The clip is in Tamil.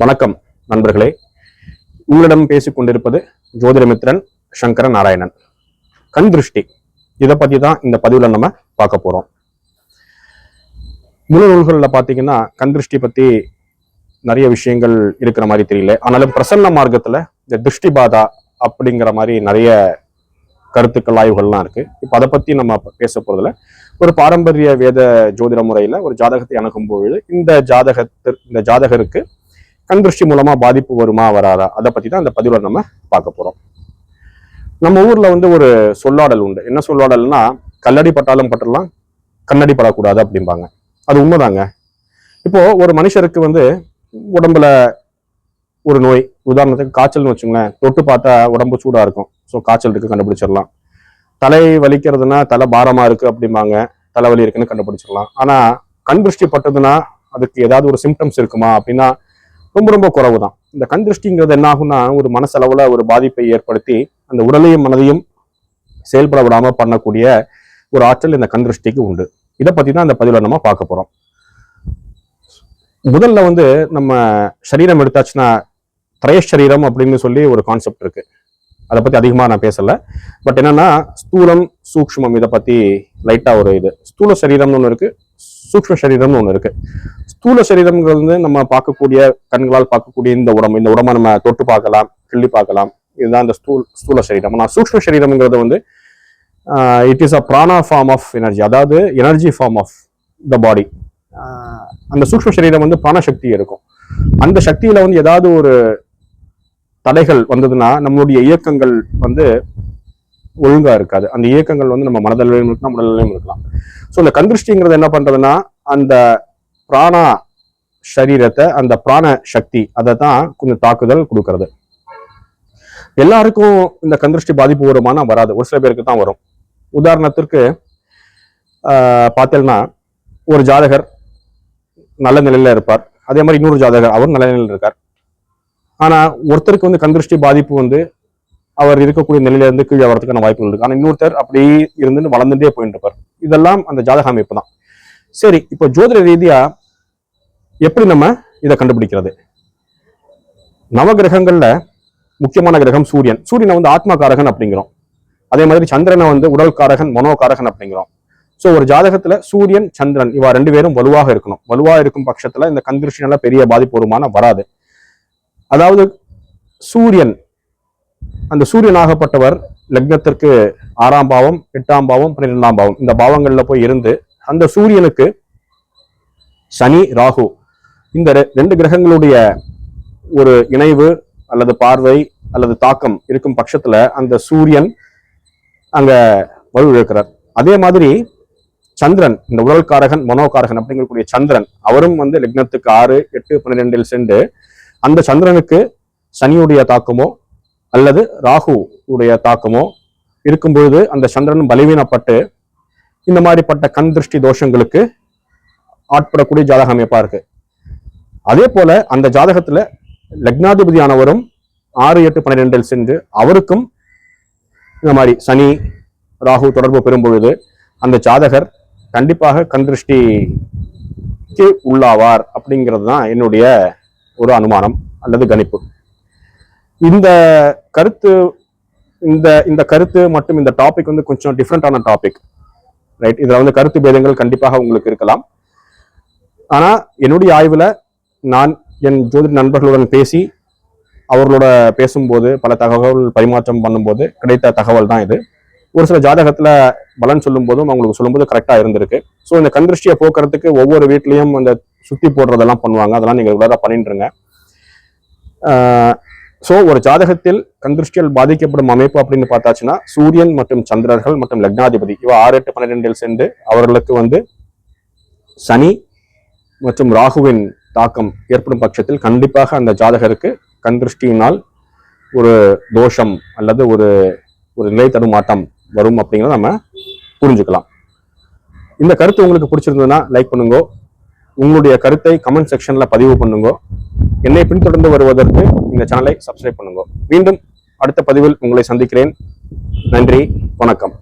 வணக்கம் நண்பர்களே. உங்களிடம் பேசிக் கொண்டிருப்பது ஜோதிடமித்ரன் சங்கர நாராயணன். கண் திருஷ்டி. இதை பத்தி தான் இந்த பதிவுல நம்ம பார்க்க போறோம். முழு நூல்களில் பார்த்தீங்கன்னா கண் திருஷ்டி பத்தி நிறைய விஷயங்கள் இருக்கிற மாதிரி தெரியல. ஆனாலும் பிரசன்ன மார்க்கத்துல இந்த திருஷ்டி பாதா அப்படிங்கிற மாதிரி நிறைய கருத்துக்கள் ஆய்வுகள்லாம் இருக்கு. இப்போ அதை பத்தி நம்ம பேச போறதுல ஒரு பாரம்பரிய வேத ஜோதிட முறையில ஒரு ஜாதகத்தை அணுகும் பொழுது இந்த ஜாதகத்திற்கு இந்த ஜாதகருக்கு கண் திருஷ்டி மூலமா பாதிப்பு வருமா வராதா? அதை பத்தி தான் இந்த பதிவுல நம்ம பார்க்க போறோம். நம்ம ஊர்ல வந்து ஒரு சொல்லாடல் உண்டு. என்ன சொல்லாடல்னா கல்லடி பட்டாலும் பட்டலாம் கண்ணடி படக்கூடாது அப்படிம்பாங்க. அது உண்மைதாங்க. இப்போ ஒரு மனுஷருக்கு வந்து உடம்புல ஒரு நோய் உதாரணத்துக்கு காய்ச்சல்னு வச்சுங்களேன் தொட்டு பார்த்தா உடம்பு சூடா இருக்கும். ஸோ காய்ச்சல் இருக்கு கண்டுபிடிச்சிடலாம். தலை வலிக்கிறதுனா தலை பாரமா இருக்கு அப்படிம்பாங்க. தலைவலி இருக்குன்னு கண்டுபிடிச்சிடலாம். ஆனா கண் திருஷ்டி பட்டதுன்னா அதுக்கு ஏதாவது ஒரு சிம்டம்ஸ் இருக்குமா அப்படின்னா ரொம்ப ரொம்ப குறைவு தான் இந்த கண் திருஷ்டிங்கிறது என்ன ஆகும்னா ஒரு மனசளவில் ஒரு பாதிப்பை ஏற்படுத்தி அந்த உடலையும் மனதையும் செயல்பட விடாமல் பண்ணக்கூடிய ஒரு ஆற்றல் இந்த கண் திருஷ்டிக்கு உண்டு. இதை பற்றி தான் இந்த பதிவில் நம்ம பார்க்க போகிறோம் முதல்ல வந்து நம்ம சரீரம் எடுத்தாச்சுன்னா திரயசரீரம் அப்படின்னு சொல்லி ஒரு கான்செப்ட் இருக்கு. அதை பத்தி அதிகமா நான் பேசலை. பட் என்னன்னா ஸ்தூலம் சூக்ஷ்மம் இதை பத்தி லைட்டா ஒரு இது. ஸ்தூல சரீரம்னு ஒன்று இருக்கு. சூக்ஷ்ம சரீரம்னு ஒன்று இருக்கு. ஸ்தூல சரீரம்ங்கிறது வந்து நம்ம பார்க்கக்கூடிய கண்களால் பார்க்கக்கூடிய இந்த உடம்பு இந்த உடம்பை நம்ம தொட்டு பார்க்கலாம் கிள்ளி பார்க்கலாம். இதுதான் இந்த ஸ்தூல் ஸ்தூல சரீரம். ஆனால் சூக்ம சரீரம்ங்கிறது வந்து it is a prana form of energy அதாவது energy form of the body அந்த சூக்ஷ்ம சரீரம் வந்து பிராணசக்தி இருக்கும் அந்த சக்தியில வந்து ஏதாவது ஒரு தடைகள் வந்ததுன்னா நம்மளுடைய இயக்கங்கள் வந்து ஒழுங்கா இருக்காது. அந்த இயக்கங்கள் வந்து நம்ம மனதளவிலும் இருக்கலாம் உடல்நிலையும் இருக்கலாம். ஸோ இந்த கந்திருஷ்டிங்கிறது என்ன பண்றதுன்னா அந்த பிராணா சரீரத்தை அந்த பிராண சக்தி அதை தான் கொஞ்சம் தாக்குதல் கொடுக்கறது. எல்லாருக்கும் இந்த கந்திருஷ்டி பாதிப்பு வருமானா வராது. ஒரு சில பேருக்கு தான் வரும். உதாரணத்திற்கு ஆஹ் பார்த்தேன்னா ஒரு ஜாதகர் நல்ல நிலையில இருப்பார். அதே மாதிரி இன்னொரு ஜாதகர் அவரும் நல்ல நிலையில இருக்கார். ஆனா ஒருத்தருக்கு வந்து கந்திருஷ்டி பாதிப்பு வந்து அவர் இருக்கக்கூடிய நிலையில இருந்து கீழே வரதுக்கான வாய்ப்புகள் இருக்கு. ஆனால் இன்னொருத்தர் அப்படியே இருந்து வளர்ந்துட்டே போயிட்டு இருப்பார் இதெல்லாம் அந்த ஜாதக அமைப்பு தான். சரி இப்போ ஜோதிட ரீதியா எப்படி நம்ம இதை கண்டுபிடிக்கிறது? நவகிரகங்கள்ல முக்கியமான கிரகம் சூரியன். சூரியனை வந்து ஆத்மகாரகன் அப்படிங்கிறோம். அதே மாதிரி சந்திரனை வந்து உடல்காரகன் மனோகாரகன் அப்படிங்கிறோம். ஸோ ஒரு ஜாதகத்துல சூரியன் சந்திரன் இவா ரெண்டு பேரும் வலுவாக இருக்கணும். வலுவாக இருக்கும் பட்சத்துல இந்த கந்திருஷ்டினால பெரிய பாதிப்பு வருமானம் வராது. அதாவது சூரியன் அந்த சூரியனாகப்பட்டவர் லக்னத்திற்கு ஆறாம் பாவம் எட்டாம் பாவம் பன்னிரெண்டாம் பாவம். இந்த பாவங்கள்ல போய் இருந்து அந்த சூரியனுக்கு சனி ராகு இந்த ரெண்டு கிரகங்களுடைய ஒரு இணைவு அல்லது பார்வை அல்லது தாக்கம் இருக்கும் பட்சத்துல அந்த சூரியன் அங்க வலுவிழக்கிறார். அதே மாதிரி சந்திரன் இந்த உடல்காரகன் மனோகாரகன் அப்படிங்கக்கூடிய சந்திரன் அவரும் வந்து லக்னத்துக்கு ஆறு எட்டு பன்னிரெண்டில் சென்று அந்த சந்திரனுக்கு சனியுடைய தாக்கமோ அல்லது ராகு உடைய தாக்கமோ இருக்கும் பொழுது அந்த சந்திரன் பலவீனப்பட்டு இந்த மாதிரிப்பட்ட கண் திருஷ்டி தோஷங்களுக்கு ஆட்படக்கூடிய ஜாதக அமைப்பா இருக்கு? அதே போல அந்த ஜாதகத்துல லக்னாதிபதியானவரும் ஆறு எட்டு பன்னிரெண்டில் சென்று அவருக்கும் இந்த மாதிரி சனி ராகு தொடர்பு பெறும் பொழுது அந்த ஜாதகர் கண்டிப்பாக கண் திருஷ்டிக்கு உள்ளாவார் அப்படிங்கிறது தான் என்னுடைய ஒரு அனுமானம் அல்லது கணிப்பு. இந்த கருத்து இந்த இந்த கருத்து மற்றும் இந்த டாபிக் வந்து கொஞ்சம் டிஃப்ரெண்டான டாபிக் ரைட் இதில் வந்து கருத்து பேதங்கள் கண்டிப்பாக உங்களுக்கு இருக்கலாம். ஆனால் என்னுடைய ஆய்வில் நான் என் ஜோதிட நண்பர்களுடன் பேசி அவர்களோட பேசும்போது பல தகவல் பரிமாற்றம் பண்ணும்போது கிடைத்த தகவல் தான் இது. ஒரு சில ஜாதகத்தில் பலன் சொல்லும் போதும் அவங்களுக்கு சொல்லும்போது கரெக்டாக இருந்திருக்கு. ஸோ இந்த கந்திருஷ்டியை போக்குறதுக்கு ஒவ்வொரு வீட்லேயும் அந்த சுற்றி போடுறதெல்லாம் பண்ணுவாங்க. அதெல்லாம் நீங்கள் ரெகுலரா பண்ணிட்டுருங்க ஸோ ஒரு ஜாதகத்தில் கந்திருஷ்டியால் பாதிக்கப்படும் அமைப்பு அப்படின்னு பார்த்தாச்சுன்னா சூரியன் மற்றும் சந்திரர்கள் மற்றும் லக்னாதிபதி இவ ஆறு எட்டு பன்னிரெண்டில் சென்று அவர்களுக்கு வந்து சனி மற்றும் ராகுவின் தாக்கம் ஏற்படும் பட்சத்தில் கண்டிப்பாக அந்த ஜாதகருக்கு கந்திருஷ்டியினால் ஒரு தோஷம் அல்லது ஒரு ஒரு நிலை தடுமாட்டம் வரும் அப்படிங்கிறத நம்ம புரிஞ்சுக்கலாம். இந்த கருத்து உங்களுக்கு பிடிச்சிருந்ததுன்னா லைக் பண்ணுங்க. உங்களுடைய கருத்தை கமெண்ட் செக்ஷனில் பதிவு பண்ணுங்க. என்னை பின்தொடர்ந்து வருவதற்கு இந்த சேனலை சப்ஸ்கிரைப் பண்ணுங்க. மீண்டும் அடுத்த பதிவில் உங்களை சந்திக்கிறேன். நன்றி வணக்கம்.